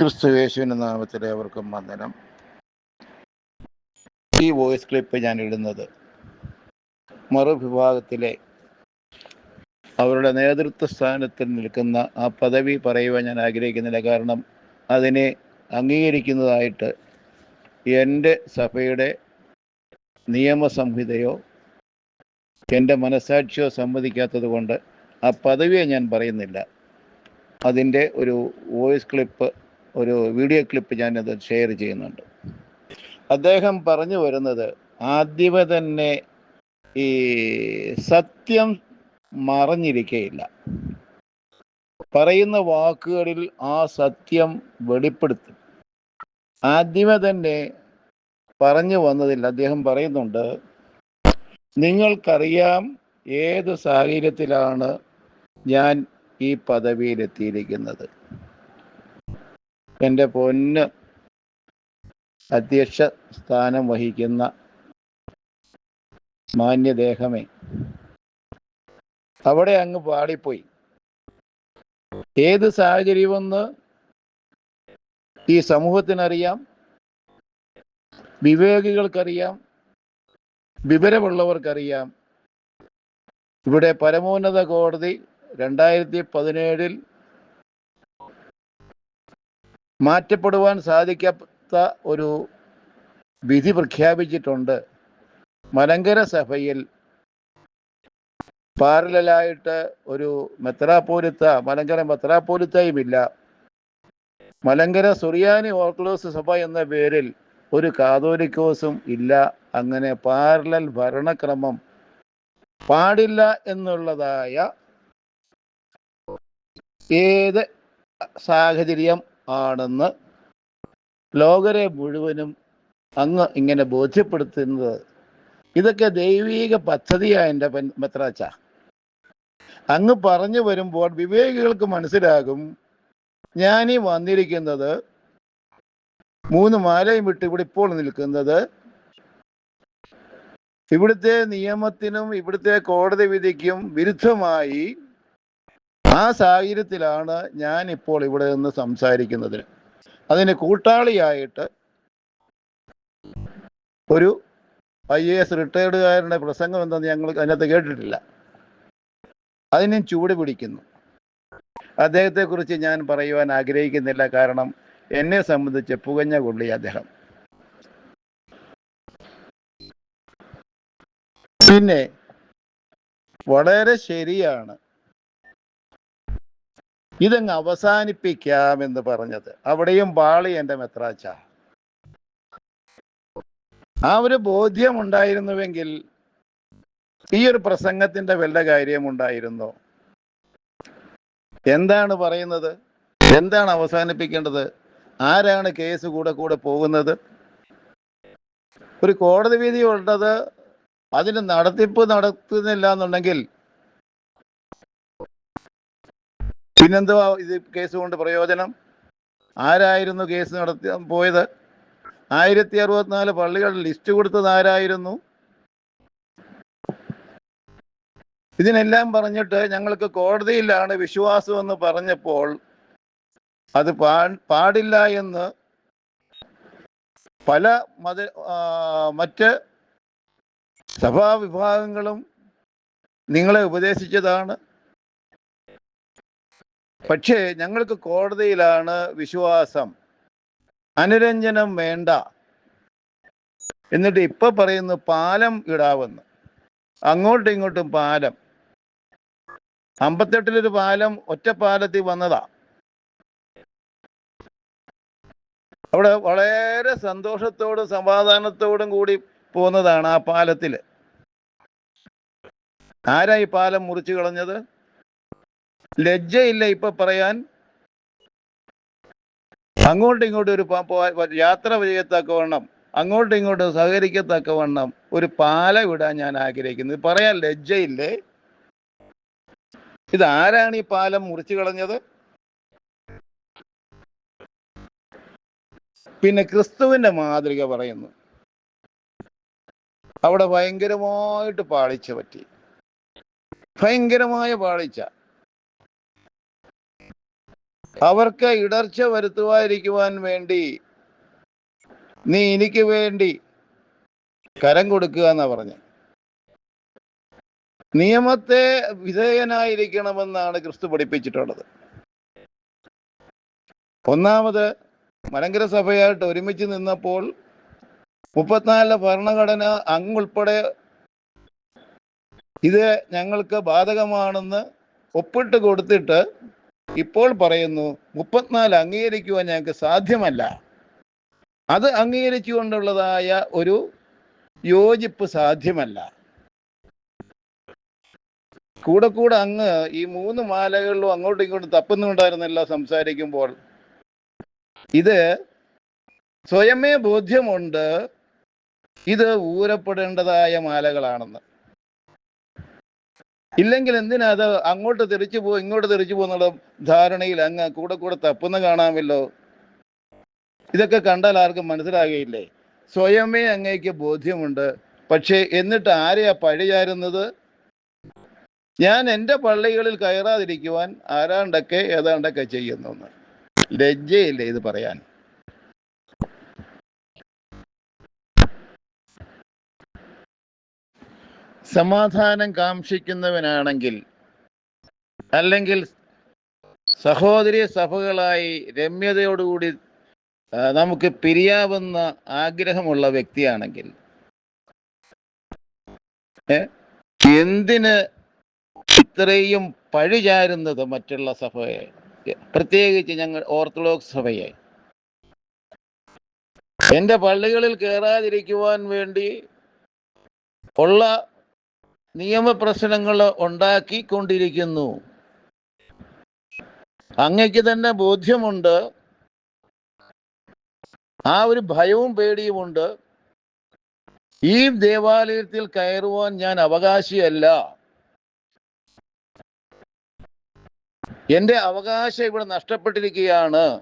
ക്രിസ്തു യേശുവിന്റെ നാമത്തിൽ അവർക്കും വന്ദനം. ഈ വോയിസ് ക്ലിപ്പ് ഞാൻ ഇടുന്നത് മറുവിഭാഗത്തിലെ അവരുടെ നേതൃത്വ സ്ഥാനത്തിൽ നിൽക്കുന്ന ആ പദവി പറയുവാൻ ഞാൻ ആഗ്രഹിക്കുന്നില്ല. കാരണം അതിനെ അംഗീകരിക്കുന്നതായിട്ട് എന്റെ സഭയുടെ നിയമസംഹിതയോ എന്റെ മനസാക്ഷിയോ സമ്മതിക്കാത്തത് കൊണ്ട് ആ പദവിയെ ഞാൻ പറയുന്നില്ല. അതിന്റെ ഒരു വോയിസ് ക്ലിപ്പ് ഒരു വീഡിയോ ക്ലിപ്പ് ഞാനത് ഷെയർ ചെയ്യുന്നുണ്ട്. അദ്ദേഹം പറഞ്ഞു വരുന്നത് ആദ്യമേ തന്നെ ഈ സത്യം മറഞ്ഞിരിക്കയില്ല. പറയുന്ന വാക്കുകളിൽ ആ സത്യം വെളിപ്പെടുത്തും. ആദ്യമേ തന്നെ പറഞ്ഞു വന്നതിൽ അദ്ദേഹം പറയുന്നുണ്ട് നിങ്ങൾക്കറിയാം ഏത് സാഹചര്യത്തിലാണ് ഞാൻ ഈ പദവിയിലെത്തിയിരിക്കുന്നത്. എന്റെ പൊന്ന് അധ്യക്ഷ സ്ഥാനം വഹിക്കുന്ന മാന്യദേഹമേ. അവിടെ അങ്ങ് പാടിപ്പോയി. ഏത് സാഹചര്യമെന്ന് ഈ സമൂഹത്തിനറിയാം. വിവേകികൾക്കറിയാം. വിവരമുള്ളവർക്കറിയാം. ഇവിടെ പരമോന്നത കോടതി രണ്ടായിരത്തി പതിനേഴിൽ മാറ്റപ്പെടുവാൻ സാധിക്കാത്ത ഒരു വിധി പ്രഖ്യാപിച്ചിട്ടുണ്ട്. മലങ്കര സഭയിൽ പാരലായിട്ട് ഒരു മെത്രാപ്പോലിത്ത മലങ്കര മെത്രാപോലിത്തയും ഇല്ല മലങ്കര സുറിയാനി ഓർത്തഡോക്സ് സഭ എന്ന പേരിൽ ഒരു കാതോലിക്കോസും ഇല്ല. അങ്ങനെ പാരലൽ ഭരണക്രമം പാടില്ല എന്നുള്ളതായ ഏത് സാഹചര്യം ആണെന്ന് ലോകരെ മുഴുവനും അങ്ങ് ഇങ്ങനെ ബോധ്യപ്പെടുത്തുന്നത്. ഇതൊക്കെ ദൈവീക പദ്ധതിയാണ് എന്റെ മെത്രാച്ച. അങ്ങ് പറഞ്ഞു വരുമ്പോൾ വിവേകികൾക്ക് മനസ്സിലാകും ഞാനീ വന്നിരിക്കുന്നത് മൂന്ന് മാലയും വിട്ട് ഇവിടെ ഇപ്പോൾ നിൽക്കുന്നത് ഇവിടുത്തെ നിയമത്തിനും ഇവിടുത്തെ കോടതി വിധിക്കും വിരുദ്ധമായി ആ സാഹചര്യത്തിലാണ് ഞാൻ ഇപ്പോൾ ഇവിടെ നിന്ന് സംസാരിക്കുന്നത് അതിന് കൂട്ടാളിയായിട്ട് ഒരു ഐ എ എസ് റിട്ടയർഡുകാരന്റെ പ്രസംഗം എന്തെന്ന് ഞങ്ങൾ അതിനകത്ത് കേട്ടിട്ടില്ല. അതിനും ചൂട് പിടിക്കുന്നു. അദ്ദേഹത്തെക്കുറിച്ച് ഞാൻ പറയുവാൻ ആഗ്രഹിക്കുന്നില്ല. കാരണം എന്നെ സംബന്ധിച്ച് പുകഞ്ഞ കൊള്ളി അദ്ദേഹം. പിന്നെ വളരെ ശരിയാണ് ഇതങ്ങ് അവസാനിപ്പിക്കാമെന്ന് പറഞ്ഞത്. അവിടെയും വാളി എന്റെ മെത്രാച്ച. ആ ഒരു ബോധ്യം ഉണ്ടായിരുന്നുവെങ്കിൽ ഈ ഒരു പ്രസംഗത്തിന്റെ വല്ല കാര്യമുണ്ടായിരുന്നോ? എന്താണ് പറയുന്നത്? എന്താണ് അവസാനിപ്പിക്കേണ്ടത്? ആരാണ് കേസ് കൂടെ കൂടെ പോകുന്നത്? ഒരു കോടതി വിധി ഉള്ളത് അതിന് നടത്തിപ്പ് നടത്തുന്നില്ല എന്നുണ്ടെങ്കിൽ പിന്നെന്തുവാ ഇത് കേസ് കൊണ്ട് പ്രയോജനം? ആരായിരുന്നു കേസ് നടത്തി പോയത്? ആയിരത്തി അറുപത്തിനാല് പള്ളികൾ ലിസ്റ്റ് കൊടുത്തത് ആരായിരുന്നു? ഇതിനെല്ലാം പറഞ്ഞിട്ട് ഞങ്ങൾക്ക് കോടതിയിലാണ് വിശ്വാസം എന്ന് പറഞ്ഞപ്പോൾ അത് പാടില്ല എന്ന് പല മത മറ്റ് സഭാ വിഭാഗങ്ങളും നിങ്ങളെ ഉപദേശിച്ചതാണ്. പക്ഷേ ഞങ്ങൾക്ക് കോടതിയിലാണ് വിശ്വാസം. അനുരഞ്ജനം വേണ്ട. എന്നിട്ട് ഇപ്പൊ പറയുന്നു പാലം ഇടാവെന്ന്. അങ്ങോട്ടും ഇങ്ങോട്ടും പാലം. അമ്പത്തെട്ടിലൊരു പാലം ഒറ്റ പാലത്തിൽ വന്നതാ. അവിടെ വളരെ സന്തോഷത്തോടും സമാധാനത്തോടും കൂടി പോകുന്നതാണ് ആ പാലത്തിൽ ആരാ ഈ പാലം മുറിച്ചു കളഞ്ഞത്? ലജ്ജയില്ല ഇപ്പൊ പറയാൻ. അങ്ങോട്ടും ഇങ്ങോട്ടും ഒരു യാത്ര ചെയ്യത്തക്കവണ്ണം അങ്ങോട്ടും ഇങ്ങോട്ടും സഹകരിക്കത്തക്കവണ്ണം ഒരു പാല വിടാൻ ഞാൻ ആഗ്രഹിക്കുന്നു. പറയാൻ ലജ്ജയില്ലേ? ഇതാരാണ് ഈ പാലം മുറിച്ചു കളഞ്ഞത്? പിന്നെ ക്രിസ്തുവിന്റെ മാതൃക പറയുന്നു. അവിടെ ഭയങ്കരമായിട്ട് പാളിച്ച പറ്റി. ഭയങ്കരമായ പാളിച്ച. അവർക്ക് ഇടർച്ച വരുത്തുവാതിരിക്കുവാൻ വേണ്ടി നീ എനിക്ക് വേണ്ടി കരം കൊടുക്കുക എന്നാ പറഞ്ഞു. നിയമത്തെ വിധേയനായിരിക്കണമെന്നാണ് ക്രിസ്തു പഠിപ്പിച്ചിട്ടുള്ളത്. ഒന്നാമത് മലങ്കര സഭയായിട്ട് ഒരുമിച്ച് നിന്നപ്പോൾ മുപ്പത്തിനാലിലെ ഭരണഘടന അങ്ങുൾപ്പെടെ ഇത് ഞങ്ങൾക്ക് ബാധകമാണെന്ന് ഒപ്പിട്ട് കൊടുത്തിട്ട് ഇപ്പോൾ പറയുന്നു മുപ്പത്തിനാല് അംഗീകരിക്കുവാൻ ഞങ്ങൾക്ക് സാധ്യമല്ല. അത് അംഗീകരിച്ചുകൊണ്ടുള്ളതായ ഒരു യോജിപ്പ് സാധ്യമല്ല. കൂടെ കൂടെ അങ്ങ് ഈ മൂന്ന് മാലകളിലും അങ്ങോട്ടും ഇങ്ങോട്ടും തപ്പുന്നുണ്ടായിരുന്നില്ല സംസാരിക്കുമ്പോൾ. ഇത് സ്വയമേ ബോധ്യമുണ്ട് ഇത് ഊരപ്പെടേണ്ടതായ മാലകളാണെന്ന്. ഇല്ലെങ്കിൽ എന്തിനാ അത് അങ്ങോട്ട് തിരിച്ചു പോകും ഇങ്ങോട്ട് തിരിച്ചു പോകുന്നുള്ള ധാരണയിൽ അങ്ങ് കൂടെ കൂടെ തപ്പുന്ന കാണാമല്ലോ? ഇതൊക്കെ കണ്ടാൽ ആർക്കും മനസ്സിലാകുകയില്ലേ സ്വയമേ അങ്ങേക്ക് ബോധ്യമുണ്ട്. പക്ഷേ എന്നിട്ട് ആരെയാ പഴിചാരുന്നത് ഞാൻ എന്റെ പള്ളികളിൽ കയറാതിരിക്കുവാൻ ആരാണ്ടൊക്കെ ഏതാണ്ടൊക്കെ ചെയ്യുന്നു ലജ്ജയില്ലേ ഇത് പറയാൻ? സമാധാനം കാക്ഷിക്കുന്നവനാണെങ്കിൽ അല്ലെങ്കിൽ സഹോദരി സഭകളായി രമ്യതയോടുകൂടി നമുക്ക് പിരിയാവുന്ന ആഗ്രഹമുള്ള വ്യക്തിയാണെങ്കിൽ എന്തിന് ഇത്രയും പഴിചാരുന്നത് മറ്റുള്ള സഭയെ? പ്രത്യേകിച്ച് ഞങ്ങൾ ഓർത്തഡോക്സ് സഭയെ. എന്റെ പള്ളികളിൽ കയറാതിരിക്കുവാൻ വേണ്ടി ഉള്ള നിയമപ്രശ്നങ്ങൾ ഉണ്ടാക്കിക്കൊണ്ടിരിക്കുന്നു. അങ്ങയ്ക്ക് തന്നെ ബോധ്യമുണ്ട്. ആ ഒരു ഭയവും പേടിയുമുണ്ട്. ഈ ദേവാലയത്തിൽ കയറുവാൻ ഞാൻ അവകാശിയല്ല. എന്റെ അവകാശം ഇവിടെ നഷ്ടപ്പെട്ടിരിക്കുകയാണ്.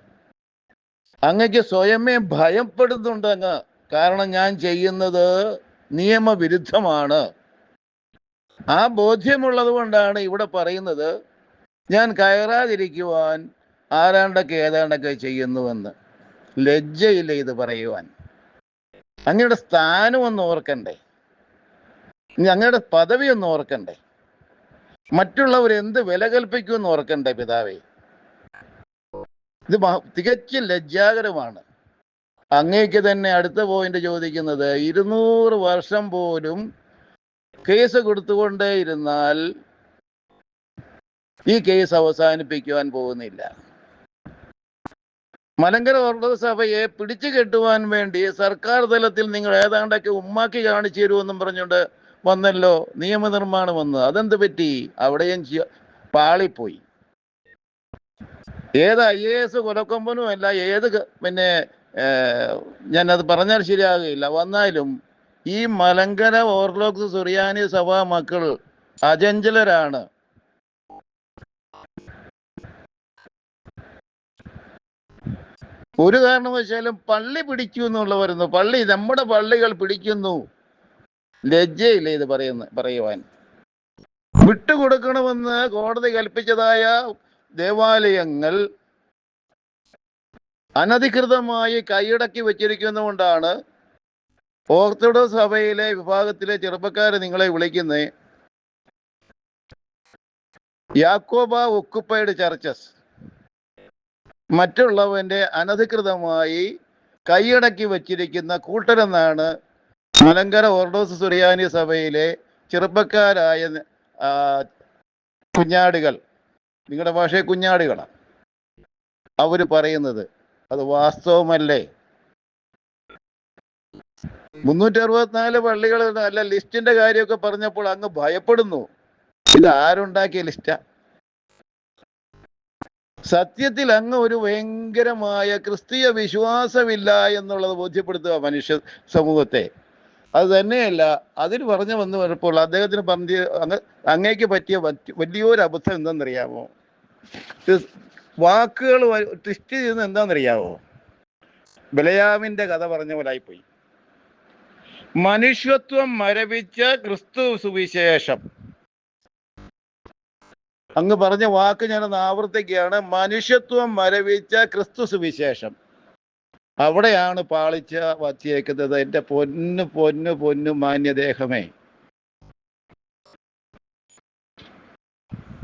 അങ്ങക്ക് സ്വയമേ ഭയപ്പെടുന്നുണ്ട് അങ്ങ് കാരണം ഞാൻ ചെയ്യുന്നത് നിയമവിരുദ്ധമാണ്. ആ ബോധ്യമുള്ളത് കൊണ്ടാണ് ഇവിടെ പറയുന്നത് ഞാൻ കയറാതിരിക്കുവാൻ ആരാണ്ടൊക്കെ ഏതാണ്ടൊക്കെ ചെയ്യുന്നുവെന്ന്. ലജ്ജയില്ല ഇത് പറയുവാൻ. അങ്ങയുടെ സ്ഥാനം ഒന്ന് ഓർക്കണ്ടേ. അങ്ങയുടെ പദവി ഒന്ന് ഓർക്കണ്ടേ. മറ്റുള്ളവർ എന്ത് വില കൽപ്പിക്കുമെന്ന് ഓർക്കണ്ടേ പിതാവേ. ഇത് തികച്ചും ലജ്ജാകരമാണ്. അങ്ങേക്ക് തന്നെ അടുത്ത പോയിന്റ് ചോദിക്കുന്നത് ഇരുന്നൂറ് വർഷം പോലും കേസ് കൊടുത്തുകൊണ്ടേ ഇരുന്നാൽ ഈ കേസ് അവസാനിപ്പിക്കുവാൻ പോകുന്നില്ല. മലങ്കര വർഗസഭയെ സഭയെ പിടിച്ചു കെട്ടുവാൻ വേണ്ടി സർക്കാർ തലത്തിൽ നിങ്ങൾ ഏതാണ്ടൊക്കെ ഉമ്മാക്കി കാണിച്ചു തരുമെന്നും പറഞ്ഞുകൊണ്ട് വന്നല്ലോ നിയമനിർമ്മാണം വന്ന് അതെന്ത് പറ്റി? അവിടെയും പാളിപ്പോയി. ഏത് ഐ എ എസ് കൊലക്കൊമ്പനും അല്ല ഏത് പിന്നെ ഞാനത് പറഞ്ഞാൽ ശരിയാകുകയില്ല. വന്നാലും ഈ മലങ്കര ഓർത്തഡോക്സ് സുറിയാനി സഭാ മക്കൾ അചഞ്ചലരാണ്. ഒരു കാരണവശാലും പള്ളി പിടിക്കൂ എന്നുള്ള വരുന്നു. പള്ളി നമ്മുടെ പള്ളികൾ പിടിക്കുന്നു. ലജ്ജയില്ല ഇത് പറയുന്ന പറയുവാൻ. വിട്ടുകൊടുക്കണമെന്ന് കോടതി കൽപ്പിച്ചതായ ദേവാലയങ്ങൾ അനധികൃതമായി കൈയടക്കി വെച്ചിരിക്കുന്നതുകൊണ്ടാണ് ഓർത്തഡോക്സ് സഭയിലെ വിഭാഗത്തിലെ ചെറുപ്പക്കാര് നിങ്ങളെ വിളിക്കുന്നത് യാക്കോബ ഒക്കുപ്പൈഡ് ചർച്ചസ്. മറ്റുള്ളവന്റെ അനധികൃതമായി കൈയടക്കി വച്ചിരിക്കുന്ന കൂട്ടരെന്നാണ് മലങ്കര ഓർഡോസ് സുറിയാനി സഭയിലെ ചെറുപ്പക്കാരായ കുഞ്ഞാടുകൾ. നിങ്ങളുടെ ഭാഷയെ കുഞ്ഞാടുകളാണ് അവർ പറയുന്നത്. അത് വാസ്തവമല്ലേ? മുന്നൂറ്റി അറുപത്തിനാല് പള്ളികൾ അല്ല ലിസ്റ്റിന്റെ കാര്യമൊക്കെ പറഞ്ഞപ്പോൾ അങ്ങ് ഭയപ്പെടുന്നു. ഇത് ആരുണ്ടാക്കിയ ലിസ്റ്റാ? സത്യത്തിൽ അങ്ങ് ഒരു ഭയങ്കരമായ ക്രിസ്തീയ വിശ്വാസമില്ല എന്നുള്ളത് ബോധ്യപ്പെടുത്തുക മനുഷ്യ സമൂഹത്തെ. അത് തന്നെയല്ല അതിന് പറഞ്ഞു വന്ന് വരുമ്പോൾ അദ്ദേഹത്തിന് പറഞ്ഞ അങ്ങ് അങ്ങേക്ക് പറ്റിയ വലിയൊരു അബദ്ധം എന്താണെന്നറിയാമോ? വാക്കുകൾ ട്വിസ്റ്റ് ചെയ്യുന്നത് എന്താണെന്നറിയാമോ? ബലയാമിന്റെ കഥ പറഞ്ഞ പോലായിപ്പോയി മനുഷ്യത്വം മരവിച്ച ക്രിസ്തു സുവിശേഷം. അങ്ങ് പറഞ്ഞ വാക്ക് ഞാനൊന്ന് ആവർത്തിക്കുകയാണ്. മനുഷ്യത്വം മരവിച്ച ക്രിസ്തു സുവിശേഷം. അവിടെയാണ് പാളിച്ച വത്തിയേക്കുന്നത്. എന്റെ പൊന്നു പൊന്നു പൊന്നു മാന്യദേഹമേ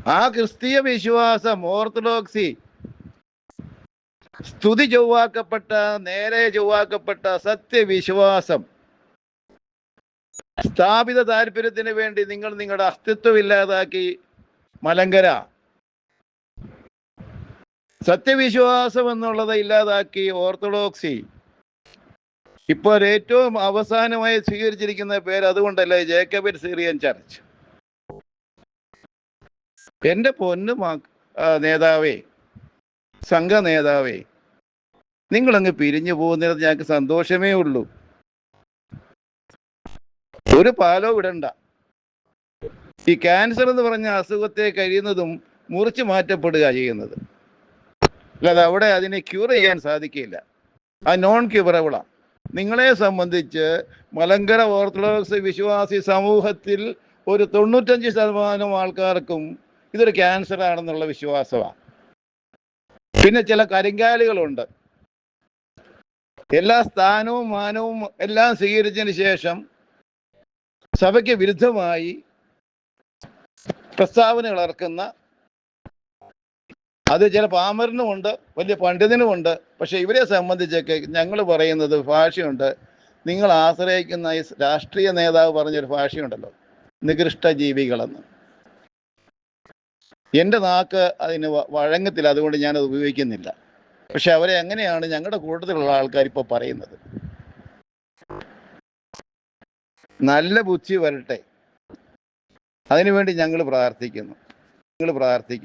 ആ ക്രിസ്തീയ വിശ്വാസം ഓർത്തഡോക്സി സ്തുതി ചൊവ്വാക്കപ്പെട്ട നേരെ ചൊവ്വാക്കപ്പെട്ട സത്യവിശ്വാസം സ്ഥാപിത താല്പര്യത്തിന് വേണ്ടി നിങ്ങൾ നിങ്ങളുടെ അസ്തിത്വം ഇല്ലാതാക്കി. മലങ്കര. സത്യവിശ്വാസം എന്നുള്ളത് ഇല്ലാതാക്കി ഓർത്തഡോക്സി. ഇപ്പോൾ ഏറ്റവും അവസാനമായി സ്വീകരിച്ചിരിക്കുന്ന പേര് അതുകൊണ്ടല്ലേ ജേക്കബിൻ സിറിയൻ ചർച്ച്. എന്റെ പൊന്നു നേതാവേ സംഘ നേതാവേ നിങ്ങളങ്ങ് പിരിഞ്ഞു പോകുന്നതിന് ഞങ്ങൾക്ക് സന്തോഷമേ ഉള്ളൂ. ഒരു പാലോ വിടണ്ട. ഈ ക്യാൻസർ എന്ന് പറഞ്ഞ അസുഖത്തെ കഴിയുന്നതും മുറിച്ചു മാറ്റപ്പെടുക ചെയ്യുന്നത്. അല്ലാതെ അവിടെ അതിനെ ക്യൂർ ചെയ്യാൻ സാധിക്കില്ല. ആ നോൺ ക്യൂറബിളാണ് നിങ്ങളെ സംബന്ധിച്ച് മലങ്കര ഓർത്തഡോക്സ് വിശ്വാസി സമൂഹത്തിൽ ഒരു തൊണ്ണൂറ്റഞ്ച് ശതമാനം ആൾക്കാർക്കും ഇതൊരു ക്യാൻസർ ആണെന്നുള്ള വിശ്വാസമാണ് പിന്നെ ചില കരിങ്കാലികളുണ്ട്. എല്ലാ സ്ഥാനവും മാനവും എല്ലാം സ്വീകരിച്ചതിന് ശേഷം സഭയ്ക്ക് വിരുദ്ധമായി പ്രസ്താവനകൾ ഇറക്കുന്ന അത് ചില പാമരനുമുണ്ട് വലിയ പണ്ഡിതനുമുണ്ട് പക്ഷെ ഇവരെ സംബന്ധിച്ചൊക്കെ ഞങ്ങൾ പറയുന്നത് ഭാഷയുണ്ട്. നിങ്ങൾ ആശ്രയിക്കുന്ന ഈ രാഷ്ട്രീയ നേതാവ് പറഞ്ഞൊരു ഭാഷയുണ്ടല്ലോ നികൃഷ്ട ജീവികളെന്ന്. എന്റെ നാക്ക് അതിന് വഴങ്ങത്തില്ല അതുകൊണ്ട് ഞാനത് ഉപയോഗിക്കുന്നില്ല. പക്ഷെ അവരെ എങ്ങനെയാണ് ഞങ്ങളുടെ കൂട്ടത്തിലുള്ള ആൾക്കാർ ഇപ്പോൾ പറയുന്നത്? നല്ല ബുദ്ധി വരട്ടെ. അതിനുവേണ്ടി ഞങ്ങൾ പ്രാർത്ഥിക്കുന്നു. ഞങ്ങൾ പ്രാർത്ഥിക്കുന്നു.